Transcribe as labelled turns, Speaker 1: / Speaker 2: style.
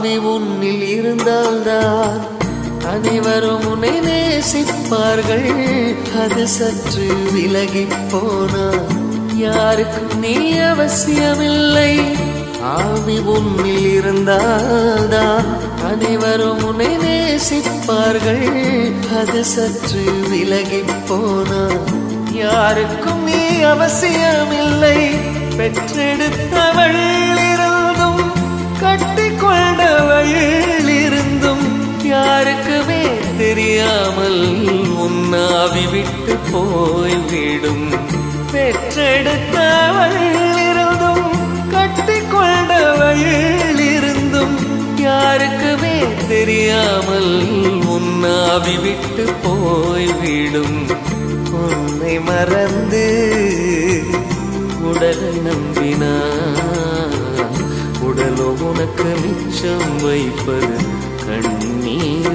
Speaker 1: ஆவி உன்னில் இருந்தால்தான் அனைவரும் உன்னை நேசிப்பார்கள். அது சற்று விலகி போனால் யாருக்கும் நீ அவசியமில்லை. ஆவி உன்னில் இருந்தால்தான் அனைவரும் உன்னை நேசிப்பார்கள். அது சற்று விலகி போனால் யாருக்கும் நீ அவசியமில்லை. பெற்றெடுத்தவள் யாருக்குமே தெரியாமல் உன்னாவி விட்டு போய்விடும். பெற்றெடுத்தவள் இருந்தும் கட்டிக்கொண்டவள் இருந்தும் யாருக்குமே தெரியாமல் உன்னாவி விட்டு போய்விடும். உன்னை மறந்து உடலை நம்பினா உடலோ உனக்கு மிச்சம் வைப்பது கண்ணீர்தான்